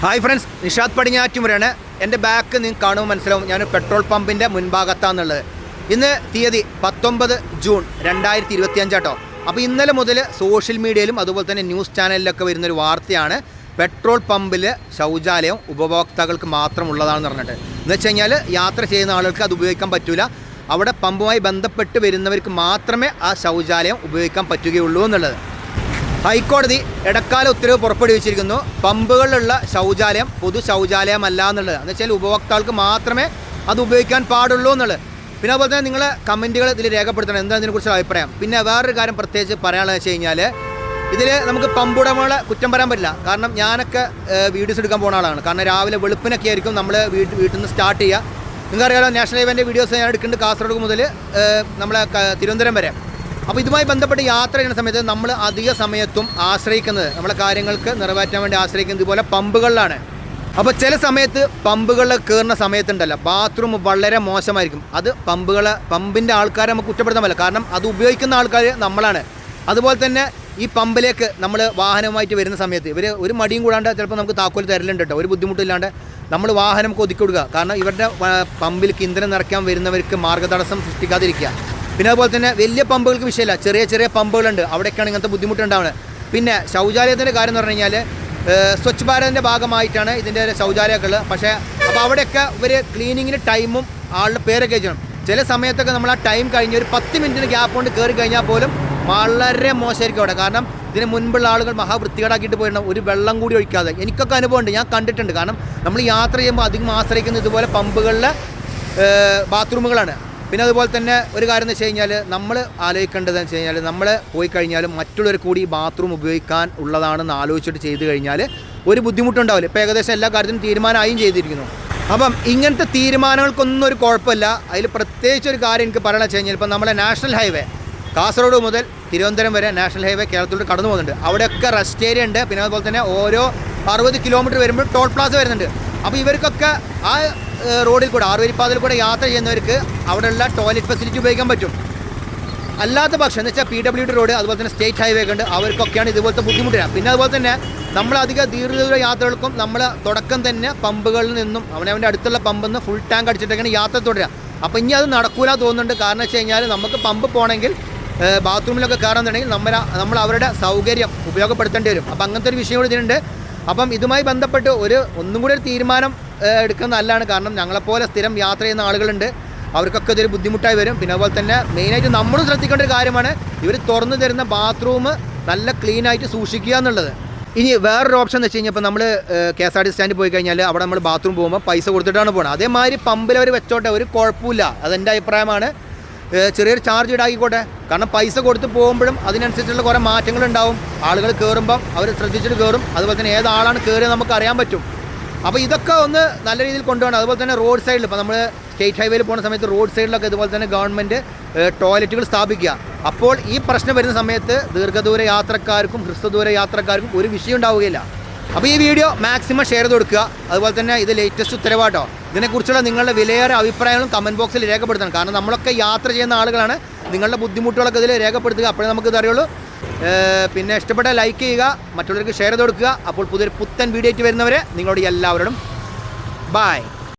Hi friends Nishad പടിഞ്ഞാറ്റുമുറയാണ് എന്റെ back നിങ്ങൾക്ക് കാണുമ്പോൾ മനസ്സിലാവും ഞാൻ പെട്രോൾ പമ്പിന്റെ മുൻഭാഗത്താണെന്നുള്ളത് ഇന്ന് തീയതി പത്തൊമ്പത് ജൂൺ രണ്ടായിരത്തി ഇരുപത്തി അഞ്ചാട്ടോ അപ്പോൾ ഇന്നലെ മുതൽ സോഷ്യൽ മീഡിയയിലും അതുപോലെ തന്നെ ന്യൂസ് ചാനലിലൊക്കെ വരുന്നൊരു വാർത്തയാണ് പെട്രോൾ പമ്പിൽ ശൗചാലയം ഉപഭോക്താക്കൾക്ക് മാത്രമുള്ളതാണെന്ന് പറഞ്ഞിട്ട്. എന്ന് വെച്ച് കഴിഞ്ഞാൽ യാത്ര ചെയ്യുന്ന ആളുകൾക്ക് അത് ഉപയോഗിക്കാൻ പറ്റില്ല അവിടെ പമ്പുമായി ബന്ധപ്പെട്ട് വരുന്നവർക്ക് മാത്രമേ ആ ശൗചാലയം ഉപയോഗിക്കാൻ പറ്റുകയുള്ളൂ എന്നുള്ളത്. ഹൈക്കോടതി ഇടക്കാല ഉത്തരവ് പുറപ്പെടുവിച്ചിരിക്കുന്നു. പമ്പുകളിലുള്ള ശൗചാലയം പൊതു ശൗചാലയമല്ല എന്നുള്ളത്. എന്ന് വെച്ചാൽ ഉപഭോക്താക്കൾക്ക് മാത്രമേ അത് ഉപയോഗിക്കാൻ പാടുള്ളൂ എന്നുള്ളത്. പിന്നെ അതുപോലെ തന്നെ നിങ്ങൾ കമന്റുകൾ ഇതിൽ രേഖപ്പെടുത്തണം. എന്താണ് ഇതിനെക്കുറിച്ചുള്ള അഭിപ്രായം? പിന്നെ വേറൊരു കാര്യം പ്രത്യേകിച്ച് പറയാനുള്ളത് വെച്ച് കഴിഞ്ഞാൽ ഇതിൽ നമുക്ക് പമ്പുടമകളെ കുറ്റം പറയാൻ പറ്റില്ല. കാരണം ഞാനൊക്കെ വീഡിയോസ് എടുക്കാൻ പോകുന്ന ആളാണ്. കാരണം രാവിലെ വെളുപ്പിനൊക്കെ ആയിരിക്കും നമ്മൾ വീട്ടിൽ വീട്ടിൽ നിന്ന് സ്റ്റാർട്ട് ചെയ്യുക. നിങ്ങൾക്കറിയാലോ നാഷണൽ ഹൈവേന്റെ വീഡിയോസ് ഞാൻ എടുക്കുന്നുണ്ട് കാസർഗോഡ് മുതൽ നമ്മളെ തിരുവനന്തപുരം വരെ. അപ്പോൾ ഇതുമായി ബന്ധപ്പെട്ട് യാത്ര ചെയ്യുന്ന സമയത്ത് നമ്മൾ അധിക സമയത്തും ആശ്രയിക്കുന്നത് നമ്മളെ കാര്യങ്ങൾക്ക് നിറവേറ്റാൻ വേണ്ടി ആശ്രയിക്കുന്നത് ഇതുപോലെ പമ്പുകളിലാണ്. അപ്പോൾ ചില സമയത്ത് പമ്പുകളിൽ കയറുന്ന സമയത്തുണ്ടല്ലോ ബാത്റൂം വളരെ മോശമായിരിക്കും. അത് പമ്പുകളെ പമ്പിന്റെ ആൾക്കാരെ നമുക്ക് കുറ്റപ്പെടുത്താൻ പറ്റില്ല. കാരണം അത് ഉപയോഗിക്കുന്ന ആൾക്കാർ നമ്മളാണ്. അതുപോലെ തന്നെ ഈ പമ്പിലേക്ക് നമ്മൾ വാഹനവുമായിട്ട് വരുന്ന സമയത്ത് ഇവർ ഒരു മടിയും കൂടാണ്ട് ചിലപ്പോൾ നമുക്ക് താക്കോൽ തരലുണ്ട് കേട്ടോ. ഒരു ബുദ്ധിമുട്ടില്ലാണ്ട് നമ്മൾ വാഹനം ഒതുക്കി കൊടുക്കുക. കാരണം ഇവരുടെ പമ്പിൽ ഇന്ധനം നിറയ്ക്കാൻ വരുന്നവർക്ക് മാർഗതടസ്സം സൃഷ്ടിക്കാതിരിക്കുക. പിന്നെ അതുപോലെ തന്നെ വലിയ പമ്പുകൾക്ക് വിഷയമില്ല. ചെറിയ ചെറിയ പമ്പുകളുണ്ട്. അവിടെയൊക്കെയാണ് ഇങ്ങനത്തെ ബുദ്ധിമുട്ടുണ്ടാവുന്നത്. പിന്നെ ശൗചാലയത്തിന്റെ കാര്യം എന്ന് പറഞ്ഞു കഴിഞ്ഞാൽ സ്വച്ഛ് ഭാരതിന്റെ ഭാഗമായിട്ടാണ് ഇതിന്റെ ശൗചാലയങ്ങൾ പക്ഷേ അപ്പോൾ അവിടെയൊക്കെ ഇവർ ക്ലീനിങ്ങിന് ടൈമും ആളുടെ പേരൊക്കെ ചെയ്യണം ചില സമയത്തൊക്കെ നമ്മൾ ആ ടൈം കഴിഞ്ഞ് ഒരു പത്ത് മിനിറ്റിന് ഗ്യാപ്പ് കൊണ്ട് കയറി കഴിഞ്ഞാൽ പോലും വളരെ മോശമായിരിക്കും അവിടെ. കാരണം ഇതിന് മുൻപുള്ള ആളുകൾ മഹാവൃത്തികേടാക്കിയിട്ട് പോയിട്ടുണ്ട് ഒരു വെള്ളം കൂടി ഒഴിക്കാതെ. എനിക്കൊക്കെ അനുഭവമുണ്ട് ഞാൻ കണ്ടിട്ടുണ്ട്. കാരണം നമ്മൾ യാത്ര ചെയ്യുമ്പോൾ അധികം ആശ്രയിക്കുന്നത് ഇതുപോലെ പമ്പുകളിലെ ബാത്റൂമുകളാണ്. പിന്നെ അതുപോലെ തന്നെ ഒരു കാര്യം എന്ന് വെച്ച് കഴിഞ്ഞാൽ നമ്മൾ ആലോചിക്കേണ്ടതെന്ന് വെച്ച് കഴിഞ്ഞാൽ നമ്മൾ പോയി കഴിഞ്ഞാലും മറ്റുള്ളവർ കൂടി ബാത്റൂം ഉപയോഗിക്കാൻ ഉള്ളതാണെന്ന് ആലോചിച്ചിട്ട് ചെയ്ത് കഴിഞ്ഞാൽ ഒരു ബുദ്ധിമുട്ടുണ്ടാവില്ല. ഇപ്പോൾ ഏകദേശം എല്ലാ കാര്യത്തിനും തീരുമാനമായും ചെയ്തിരിക്കുന്നു. അപ്പം ഇങ്ങനത്തെ തീരുമാനങ്ങൾക്കൊന്നും ഒരു കുഴപ്പമില്ല. അതിൽ പ്രത്യേകിച്ച് ഒരു കാര്യം എനിക്ക് പറയണമെന്ന് വെച്ച് കഴിഞ്ഞാൽ ഇപ്പം നമ്മളെ നാഷണൽ ഹൈവേ കാസർഗോഡ് മുതൽ തിരുവനന്തപുരം വരെ നാഷണൽ ഹൈവേ കേരളത്തിലൂടെ കടന്നു പോകുന്നുണ്ട്. അവിടെയൊക്കെ റെസ്റ്റ് ഏരിയ ഉണ്ട്. പിന്നെ അതുപോലെ തന്നെ ഓരോ അറുപത് കിലോമീറ്റർ വരുമ്പോൾ ടോൾ പ്ലാസ് വരുന്നുണ്ട്. അപ്പോൾ ഇവർക്കൊക്കെ ആ റോഡിൽ കൂടെ ആറുവരിപ്പാതിൽ കൂടെ യാത്ര ചെയ്യുന്നവർക്ക് അവിടെയുള്ള ടോയ്ലറ്റ് ഫെസിലിറ്റി ഉപയോഗിക്കാൻ പറ്റും. അല്ലാത്ത പക്ഷം എന്ന് വെച്ചാൽ പി ഡബ്ല്യു ഡി റോഡ് അതുപോലെ തന്നെ സ്റ്റേറ്റ് ഹൈവേ ഉണ്ട് അവർക്കൊക്കെയാണ് ഇതുപോലത്തെ ബുദ്ധിമുട്ട് പിന്നെ അതുപോലെ തന്നെ നമ്മൾ അധിക ദീർഘദൂര യാത്രകൾക്കും നമ്മൾ തുടക്കം തന്നെ പമ്പുകളിൽ നിന്നും അവനവന്റെ അടുത്തുള്ള പമ്പിൽ നിന്ന് ഫുൾ ടാങ്ക് അടിച്ചിട്ടൊക്കെയാണ് യാത്ര തുടരുക അപ്പോൾ ഇനി അത് നടക്കൂല തോന്നുന്നുണ്ട്. കാരണം വെച്ച് കഴിഞ്ഞാൽ നമുക്ക് പമ്പ് പോകണമെങ്കിൽ ബാത്റൂമിലൊക്കെ കയറുന്നുണ്ടെങ്കിൽ നമ്മൾ നമ്മൾ അവരുടെ സൗകര്യം ഉപയോഗപ്പെടുത്തേണ്ടി വരും. അപ്പോൾ അങ്ങനത്തെ ഒരു വിഷയം കൂടി ഇതിനുണ്ട്. അപ്പം ഇതുമായി ബന്ധപ്പെട്ട് ഒരു ഒന്നും കൂടി ഒരു തീരുമാനം എടുക്കുന്നത് നല്ലതാണ്. കാരണം ഞങ്ങളെപ്പോലെ സ്ഥിരം യാത്ര ചെയ്യുന്ന ആളുകളുണ്ട്. അവർക്കൊക്കെ ഇതൊരു ബുദ്ധിമുട്ടായി വരും. പിന്നെ അതുപോലെ തന്നെ മെയിനായിട്ട് നമ്മളും ശ്രദ്ധിക്കേണ്ട ഒരു കാര്യമാണ് ഇവർ തുറന്നു തരുന്ന ബാത്റൂം നല്ല ക്ലീൻ ആയിട്ട് സൂക്ഷിക്കുക എന്നുള്ളത്. ഇനി വേറൊരു ഓപ്ഷൻ എന്ന് വെച്ച് കഴിഞ്ഞാൽ ഇപ്പോൾ നമ്മൾ കെ എസ് ആർ ടി സ്റ്റാൻഡിൽ പോയി കഴിഞ്ഞാൽ അവിടെ നമ്മൾ ബാത്റൂം പോകുമ്പോൾ പൈസ കൊടുത്തിട്ടാണ് പോകുന്നത് അതേമാതിരി പമ്പിൽ അവർ വെച്ചോട്ടെ ഒരു കുഴപ്പമില്ല. അതെന്റെ അഭിപ്രായമാണ്. ചെറിയൊരു ചാർജ് ഈടാക്കിക്കോട്ടെ കാരണം പൈസ കൊടുത്ത് പോകുമ്പോഴും അതിനനുസരിച്ചുള്ള കുറേ മാറ്റങ്ങളുണ്ടാവും. ആളുകൾ കയറുമ്പം അവർ ശ്രദ്ധിച്ചിട്ട് കയറും അതുപോലെ തന്നെ ഏതാളാണ് കയറിയത് നമുക്ക് അറിയാൻ പറ്റും. അപ്പോൾ ഇതൊക്കെ ഒന്ന് നല്ല രീതിയിൽ കൊണ്ടുപോകണം. അതുപോലെ തന്നെ റോഡ് സൈഡിൽ ഇപ്പോൾ നമ്മൾ സ്റ്റേറ്റ് ഹൈവേയിൽ പോകുന്ന സമയത്ത് റോഡ് സൈഡിലൊക്കെ ഇതുപോലെ തന്നെ ഗവൺമെന്റ് ടോയ്ലറ്റുകൾ സ്ഥാപിക്കുക. അപ്പോൾ ഈ പ്രശ്നം വരുന്ന സമയത്ത് ദീർഘദൂര യാത്രക്കാർക്കും ഹ്രസ്വദൂര യാത്രക്കാർക്കും ഒരു വിഷയം ഉണ്ടാവുകയില്ല. അപ്പോൾ ഈ വീഡിയോ മാക്സിമം ഷെയർ ചെയ്ത് കൊടുക്കുക. അതുപോലെ തന്നെ ഇത് ലേറ്റസ്റ്റ് ഉത്തരവാട്ടോ. ഇതിനെക്കുറിച്ചുള്ള നിങ്ങളുടെ വിലയേറെ അഭിപ്രായങ്ങളും കമന്റ് ബോക്സിൽ രേഖപ്പെടുത്തണം. കാരണം നമ്മളൊക്കെ യാത്ര ചെയ്യുന്ന ആളുകളാണ്. നിങ്ങളുടെ ബുദ്ധിമുട്ടുകളൊക്കെ ഇതിൽ രേഖപ്പെടുത്തുക. അപ്പോഴേ നമുക്കിത് അറിയുള്ളൂ. പിന്നെ ഇഷ്ടപ്പെട്ട ലൈക്ക് ചെയ്യുക മറ്റുള്ളവർക്ക് ഷെയർ ചെയ്ത് കൊടുക്കുക. അപ്പോൾ പുതിയൊരു പുത്തൻ വീഡിയോ ആയിട്ട് വരുന്നവരെ നിങ്ങളോട് എല്ലാവരോടും ബായ്